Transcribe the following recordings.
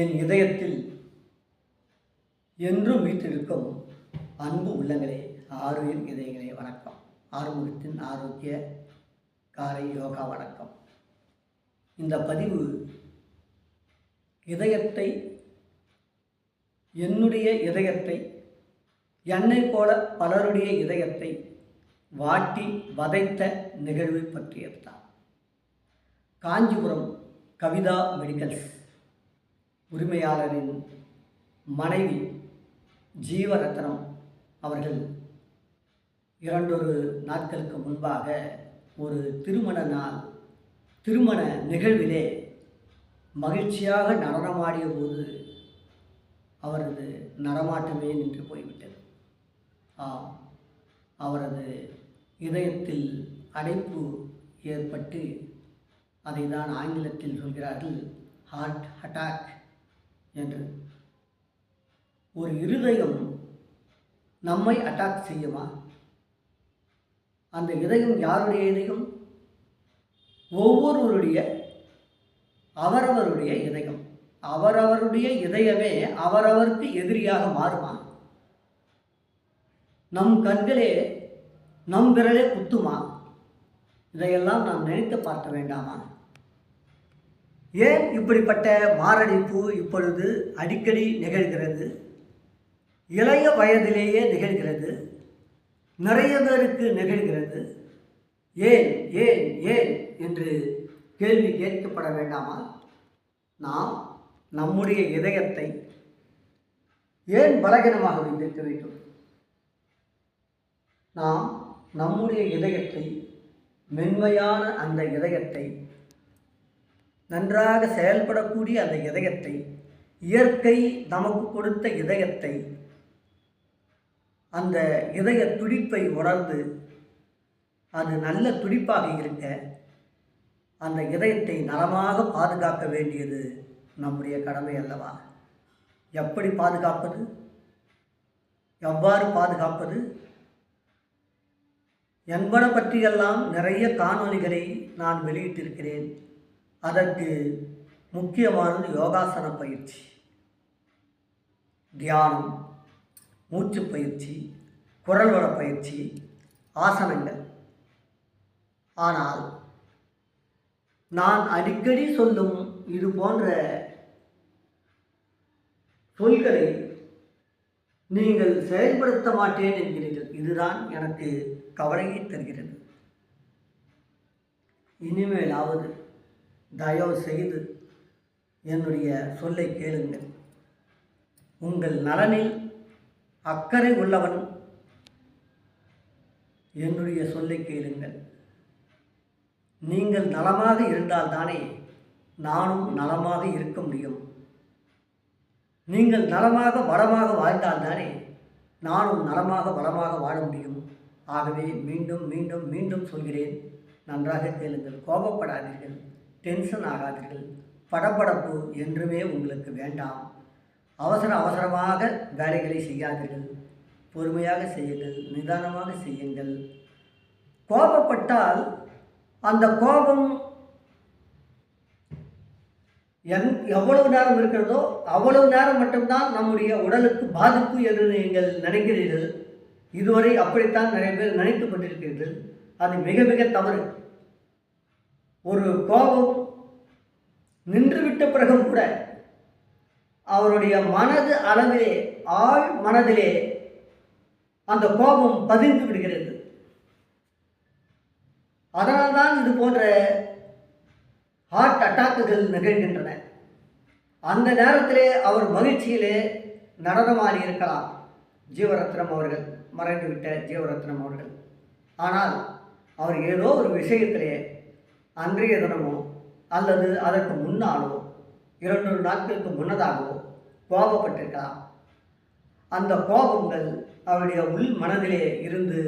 என் இதயத்தில் என்றும் வீட்டிருக்கும் அன்பு உள்ளங்களே ஆறுயிர் இதயங்களே வணக்கம். ஆறுமுகத்தின் ஆரோக்கிய காரை யோகா வணக்கம். இந்த பதிவு இதயத்தை என்னுடைய இதயத்தை என்னை போல பலருடைய இதயத்தை வாட்டி வதைத்த நிகழ்வு பற்றியதுதான். காஞ்சிபுரம் கவிதா மெடிக்கல்ஸ். உரிமையாளரின் மனைவி ஜீவரத்னம் அவர்கள் இரண்டொரு நாட்களுக்கு முன்பாக ஒரு திருமண நாள் திருமண நிகழ்விலே மகிழ்ச்சியாக நடனமாடிய போது அவரது நடமாட்டமே நின்று போய்விட்டது. ஆம் அவரது இதயத்தில் அடைப்பு ஏற்பட்டு அதை தான் ஆங்கிலத்தில் சொல்கிறார்கள் ஹார்ட் அட்டாக் என்று. ஒரு இருதயம் நம்மை அட்டாக் செய்யுமா? அந்த இதயம் யாருடைய இதயம்? ஒவ்வொருவருடைய அவரவருடைய இதயம். அவரவருடைய இதயமே அவரவருக்கு எதிரியாக மாறுமா? நம் கண்களே நம் விரலே குத்துமா? இதையெல்லாம் நாம் நினைத்து பார்க்க வேண்டாமா? ஏன் இப்படிப்பட்ட மாரடைப்பு இப்பொழுது அடிக்கடி நிகழ்கிறது? இளைய வயதிலேயே நிகழ்கிறது. நிறைய பேருக்கு நிகழ்கிறது. ஏன் ஏன் ஏன் என்று கேள்வி கேட்கப்பட வேண்டாமா? நாம் நம்முடைய இதயத்தை ஏன் பலகீனமாக வைத்திருக்க வேண்டும்? நாம் நம்முடைய இதயத்தை மென்மையான அந்த இதயத்தை நன்றாக செயல்படக்கூடிய அந்த இதயத்தை இயற்கை நமக்கு கொடுத்த இதயத்தை அந்த இதய துடிப்பை உணர்ந்து அது நல்ல துடிப்பாக இருக்க அந்த இதயத்தை நலமாக பாதுகாக்க வேண்டியது நம்முடைய கடமை அல்லவா? எப்படி பாதுகாப்பது? எவ்வாறு பாதுகாப்பது? என்பன பற்றியெல்லாம் நிறைய காணொளிகளை நான் வெளியிட்டிருக்கிறேன். அதற்கு முக்கியமானது யோகாசன பயிற்சி. தியானம் மூச்சு பயிற்சி குரல் வள பயிற்சி ஆசனங்கள். ஆனால் நான் அடிக்கடி சொல்லும் இது போன்ற சொல்களை நீங்கள் செயல்படுத்த மாட்டேன் என்கிறீர்கள். இதுதான் எனக்கு கவலையை தருகிறது. இனிமேலாவது தயவு செய்து என்னுடைய சொல்லை கேளுங்கள். உங்கள் நலனில் அக்கறை உள்ளவன் என்னுடைய சொல்லை கேளுங்கள். நீங்கள் நலமாக இருந்தால் தானே நானும் நலமாக இருக்க முடியும். நீங்கள் நலமாக வளமாக வாழ்ந்தால் தானே நானும் நலமாக வளமாக வாழ முடியும். ஆகவே மீண்டும் மீண்டும் மீண்டும் சொல்கிறேன். நன்றாக கேளுங்கள். கோபப்படாதீர்கள். டென்ஷன் ஆகாதீர்கள். படபடப்பு என்றுமே உங்களுக்கு வேண்டாம். அவசர அவசரமாக வேலைகளை செய்யாதீர்கள். பொறுமையாக செய்யுங்கள் நிதானமாக செய்யுங்கள். கோபப்பட்டால் அந்த கோபம் எங் எவ்வளவு நேரம் இருக்கிறதோ அவ்வளவு நேரம் மட்டும்தான் நம்முடைய உடலுக்கு பாதிப்பு என்று நீங்கள் நினைக்கிறீர்கள். இதுவரை அப்படித்தான் நிறைய பேர் நினைத்து கொண்டிருக்கிறீர்கள். அது மிக மிக தவறு. ஒரு கோபம் நின்றுவிட்ட பிறகும் கூட அவருடைய மனது அளவிலே ஆழ் மனதிலே அந்த கோபம் பதிந்து விடுகிறது. அதனால்தான் இது போன்ற ஹார்ட் அட்டாக்குகள் நிகழ்கின்றன. அந்த நேரத்திலே அவர் மகிழ்ச்சியிலே நடனமாடி இருக்கலாம். ஜீவரத்னம் அவர்கள் மறைந்துவிட்ட ஜீவரத்னம் அவர்கள். ஆனால் அவர் ஏதோ ஒரு விஷயத்திலே அன்றைய தினமோ அல்லது அதற்கு முன்னாலோ இரண்டு நாட்களுக்கு முன்னதாகவோ கோபப்பட்டிருக்கலாம். அந்த கோபங்கள் அவருடைய உள் மனதிலே இருந்து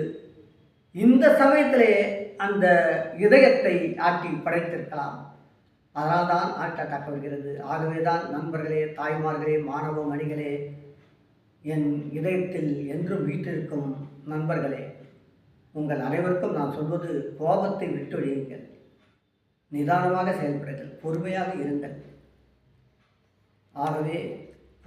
இந்த சமயத்திலே அந்த இதயத்தை ஆட்டி படைத்திருக்கலாம். அதனால் தான் ஹார்ட் அட்டாக் வருகிறது. ஆகவே தான் நண்பர்களே தாய்மார்களே மாணவ மணிகளே என் இதயத்தில் என்றும் வீட்டிற்கும் நண்பர்களே உங்கள் அனைவருக்கும் நான் சொல்வது கோபத்தை விட்டொழியுங்கள் நிதானமாக செயல்படுங்கள் பொறுமையாக இருங்கள் ஆகவே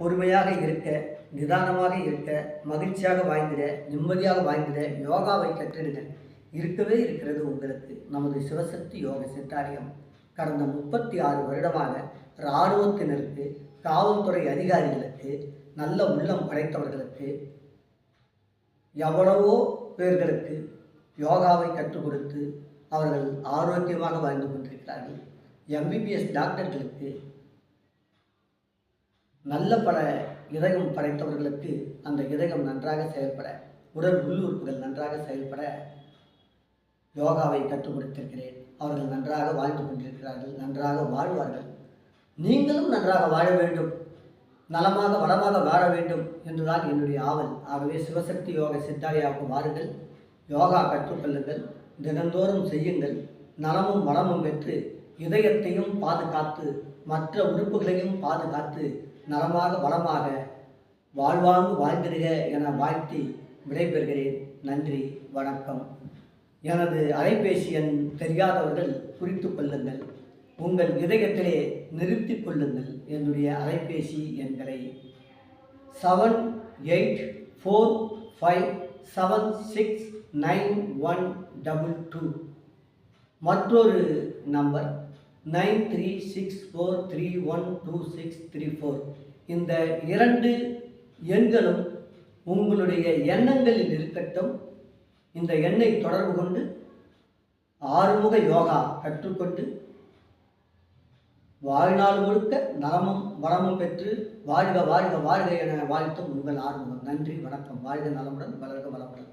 பொறுமையாக இருக்க நிதானமாக இருக்க மகிழ்ச்சியாக வாழ்ந்திட நிம்மதியாக வாழ்ந்திட யோகாவை கற்றிடுங்கள். இருக்கவே இருக்கிறது உங்களுக்கு. நமது சிவசக்தி யோக சித்தாரியம். கடந்த முப்பத்தி ஆறு வருடமாக இராணுவத்தினருக்கு காவல்துறை அதிகாரிகளுக்கு நல்ல உள்ளம் படைத்தவர்களுக்கு எவ்வளவோ பேர்களுக்கு யோகாவை கற்றுக் கொடுத்து அவர்கள் ஆரோக்கியமாக வாழ்ந்து கொண்டிருக்கிறார்கள். எம்பிபிஎஸ் டாக்டர்களுக்கு நல்ல பல இதயம் படைத்தவர்களுக்கு அந்த இதயம் நன்றாக செயல்பட உடல் உள்ளுறுப்புகள் நன்றாக செயல்பட யோகாவை கற்றுக் கொடுத்திருக்கிறேன். அவர்கள் நன்றாக வாழ்ந்து கொண்டிருக்கிறார்கள் நன்றாக வாழ்வார்கள். நீங்களும் நன்றாக வாழ வேண்டும். நலமாக வளமாக வாழ வேண்டும் என்றுதான் என்னுடைய ஆவல். ஆகவே சிவசக்தி யோக சித்தாரியாவுக்கு வாருங்கள். யோகா கற்றுக்கொள்ளுங்கள் தினந்தோறும் செய்யுங்கள். நலமும் வளமும் பெற்று இதயத்தையும் பாதுகாத்து மற்ற உறுப்புகளையும் பாதுகாத்து நலமாக வளமாக வாழ்வாங்கு வாழ்ந்திருக என வாழ்த்தி விடைபெறுகிறேன். நன்றி வணக்கம். எனது அலைபேசி எண் தெரியாதவர்கள் குறித்து கொள்ளுங்கள். உங்கள் இதயத்திலே நிறுத்திக் கொள்ளுங்கள் என்னுடைய அலைபேசி எண்களை. Seven eight four five seven six nine one double two. மற்றொரு number nine three six four three one two six three four. இந்த இரண்டு எண்களும் உங்களுடைய எண்ணங்களில் இருக்கட்டும். இந்த எண்ணை தொடர்பு கொண்டு ஆறுமுக யோகா கற்றுக்கொண்டு வாழ்நாள் முழுக்க நலமும் வளமும் பெற்று வாழ்க வாழ்க வாழ்க என வாழ்த்தும் உங்கள் ஆறுமுகம். நன்றி வணக்கம். வாழ்க நலமுடன் வளர்க வளமுடன்.